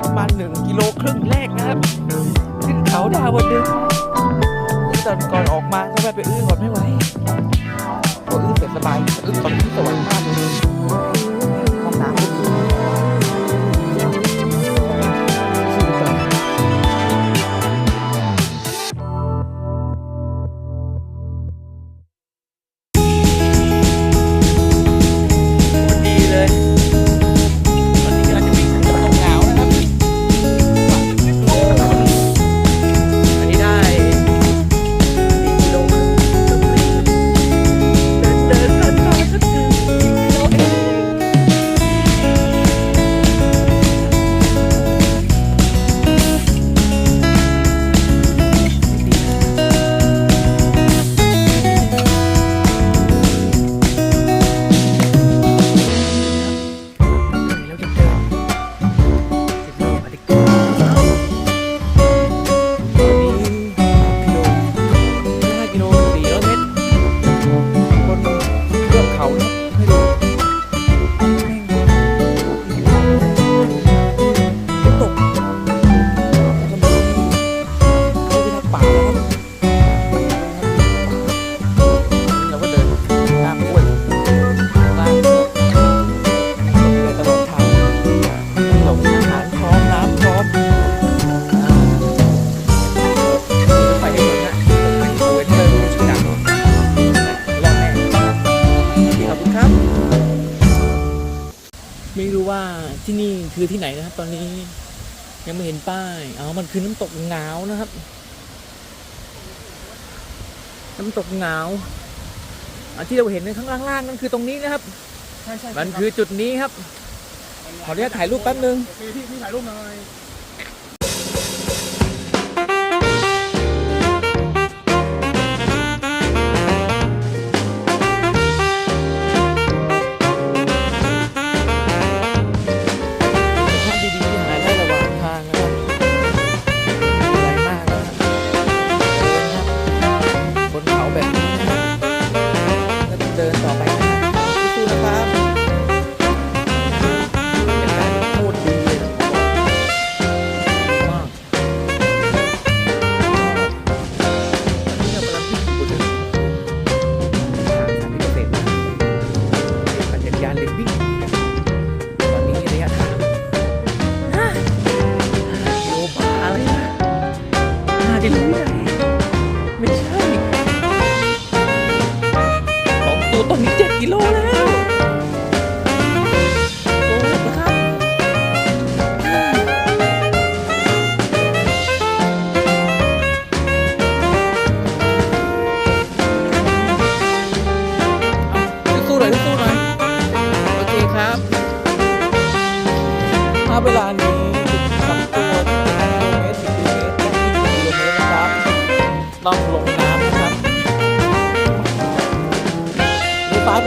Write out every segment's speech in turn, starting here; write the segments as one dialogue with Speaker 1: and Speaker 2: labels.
Speaker 1: ประมาณหนึ่งกิโลครึ่งแรกนะครับขึ้นเขาดาวดึงตอนก่อนออกมาก็แวะไปอื้อก่อนไม่ไหวพออื้อเสร็จสบายอื้อตอนที่สวยมากเลย ตอนนี้ยังไม่เห็นป้ายอ๋อมันคือน้ำตกเหงานะครับ น้ำตกเหงาอะที่เราเห็นในข้างล่างๆนั่นคือตรงนี้นะครับ
Speaker 2: ใช่ใช่
Speaker 1: มันคือจุดนี้ครับ ขออนุญาตถ่ายรูปแป๊บนึง
Speaker 2: พี่พี่พี่ถ่ายรูปหน่อย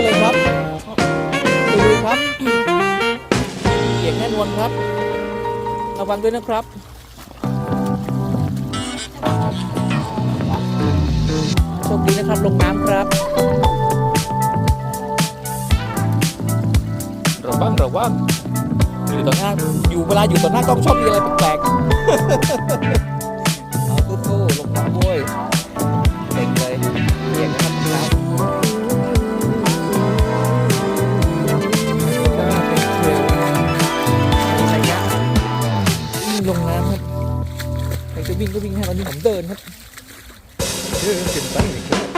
Speaker 1: เลยครับดูเลยครับเหยียบแน่นวนครับระวังด้วยนะครับโชคดีนะครับลงน้ำครับ ระวังระวังอยู่ต่อหน้าอยู่เวลาอยู่ต่อหน้ากล้องชอบมีอะไรแปลกๆเอาตู้ๆลงน้ำโว้ย วิ่งก็วิ่งให้ตอนนี้ผมเดินครับเดินเกินไปเลยครับ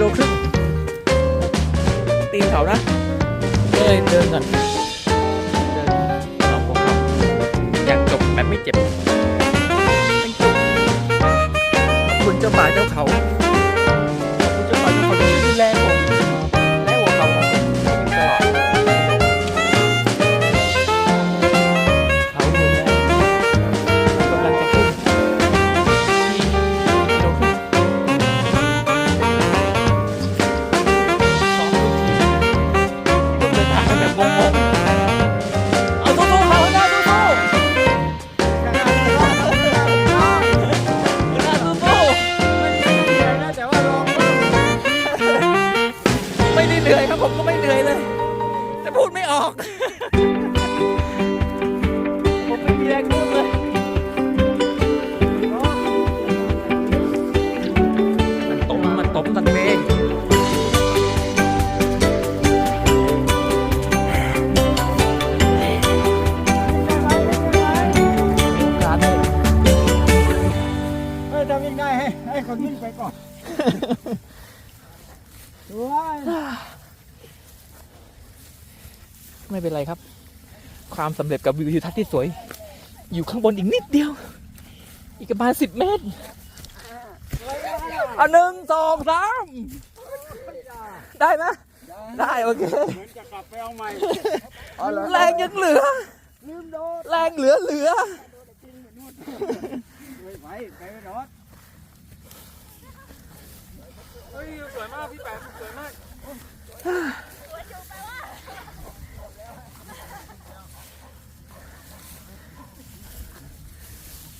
Speaker 1: โลครึ่งตีนเขานะเลยเดินก่อนเดินสองพวกเอยากจบแบบไม่เจ็บเป็นจุคุณเจ้าป่าเจ้าเขา ไม่เป็
Speaker 2: น
Speaker 1: ไรครับ ความสำเร็จกับวิวทิวทัศน์ที่สวย อยู่ข้างบนอีกนิดเดียว อีกประมาณสิบเมตรเอาหนึ่งสองสามได้ไหมได้โอเค
Speaker 2: เหมือนจะกลับไปเอาใหม่
Speaker 1: แรงยังเหลือ
Speaker 2: ลืมโดด
Speaker 1: แรงเหลือเหลือ
Speaker 2: ไม่ไหวไปไม่รอด เฮ้ยสวยมากพี่แปมสวยมาก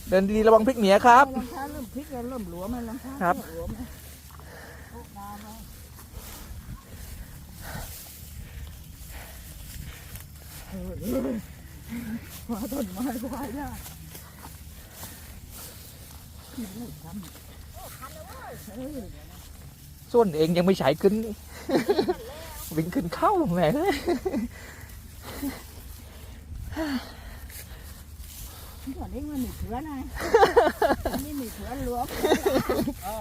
Speaker 1: เดินดีๆระวังพลิกเหนียครับ
Speaker 2: รองเท้าเริ่มพลิกแล้วเริ่มหลวมแล้วรองเท้า
Speaker 1: ครับ
Speaker 2: หลวมแล้วน้ำแล้วเออเออว่าต้นไม้ควายได้ที่พูดทำเออ
Speaker 1: ส่วนเองยังไม่ใช้ขึ้นวิ่งขึ้นเข้าแหม
Speaker 2: ก่อนนี้มันมีเถื่อนไงอันนี้มีเถื่อนหลวมอ๋อ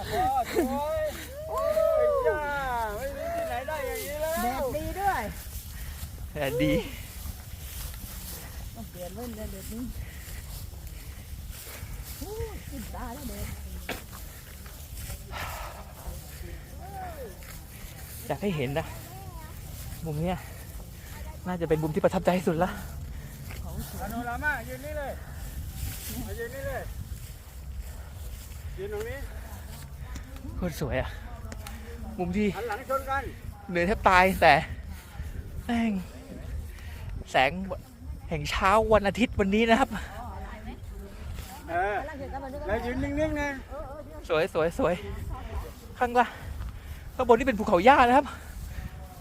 Speaker 2: สวยโอ้ยจ้าไม่มีที่ไหนได้อย่างนี้แล้วแดดดีด้วย
Speaker 1: แต่ดี
Speaker 2: ต้องเปลี่ยนเล่นเด็ดนี้โอ้ยขึ้นตาแล้วเด็ด
Speaker 1: อยากให้เห็นนะ มุมเนี้ยน่าจะเป็นมุมที่ประทับใจที่สุดละ
Speaker 2: พาโนรามายืนนี่เลยมายืนนี่เลยยืนตรงนี้
Speaker 1: โคตรสวยอะมุมที่
Speaker 2: หันหลังชนกัน
Speaker 1: เหนื่อยแทบตายแต่แม่งแสงแห่งเช้าวันอาทิตย์วันนี้นะครับ
Speaker 2: เออแล้วยืนนิ่งๆนะ
Speaker 1: สวยสวยสวยข้างล่าง ข้างบนนี่เป็นภูเขาหญ้านะครับ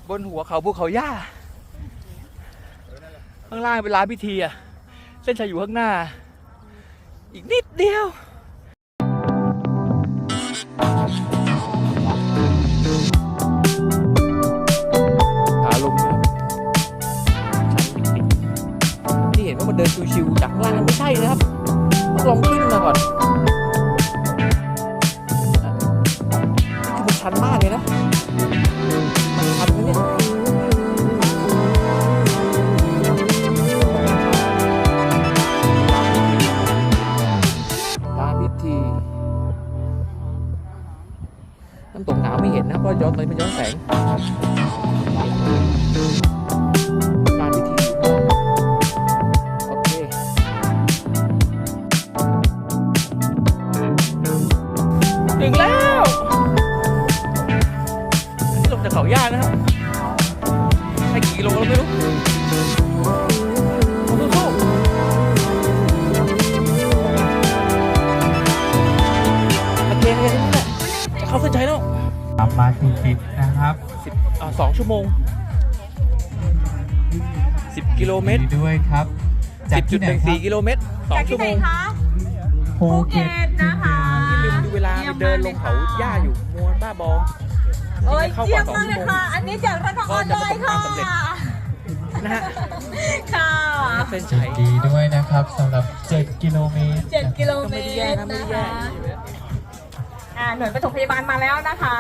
Speaker 1: บนหัวเขาภูเขาหญ้า ข้างล่างเป็นลานพิธีอะเส้นชัยอยู่ข้างหน้า อีกนิดเดียวขาลงที่เห็นว่ามันเดินชิวๆจากข้างล่างไม่ใช่นะครับ ต้องลองขึ้นมาก่อน ถึงแล้วอันนี้ลงจากเขาย่านะครับให้กี่กิโลแล้วไม่รู้สู้ๆโอเคโอเคนี่แหละจะเข้าเส้นชัยแล้ว
Speaker 3: ตามมาที่สิบนะครับ
Speaker 1: สิบอ่าสองชั่วโมงสิบกิโลเมตร
Speaker 3: ดีด้วยครับ
Speaker 1: สิบจุดหนึ่งสี่กิโลเมตรสองชั่วโมง
Speaker 3: ภู
Speaker 4: ภู
Speaker 3: เก็
Speaker 4: เก็
Speaker 3: ต
Speaker 4: ตนะคะ
Speaker 1: นี่ ลืมดูเวลาไปเดินลงเขาหญ้าอยู่มัวบ้าบอ
Speaker 4: โอ้ย
Speaker 1: เข้า
Speaker 4: เยี่
Speaker 1: ก
Speaker 4: ย
Speaker 1: ว่ามสอง
Speaker 4: มาก
Speaker 1: ชั่
Speaker 4: เล
Speaker 1: วยโมง
Speaker 4: ค่ะ อันนี้จากพระนครเลยค่ะ
Speaker 1: ก็จะประสบความสำเร็จนะฮะ
Speaker 4: ค่ะ
Speaker 1: เส้นชัย
Speaker 3: ดีด้วยนะครับสำหรับ 7 กิโลเมตร
Speaker 4: เจ็ดกิโล
Speaker 1: ก็
Speaker 4: เม
Speaker 1: ไม่
Speaker 4: ต
Speaker 1: ได้แย่
Speaker 4: ร
Speaker 1: นะไม่
Speaker 4: นะ
Speaker 1: ได้แย่
Speaker 4: คะอ่าหน่วยปฐมพยาบาลมาแล้วนะคะ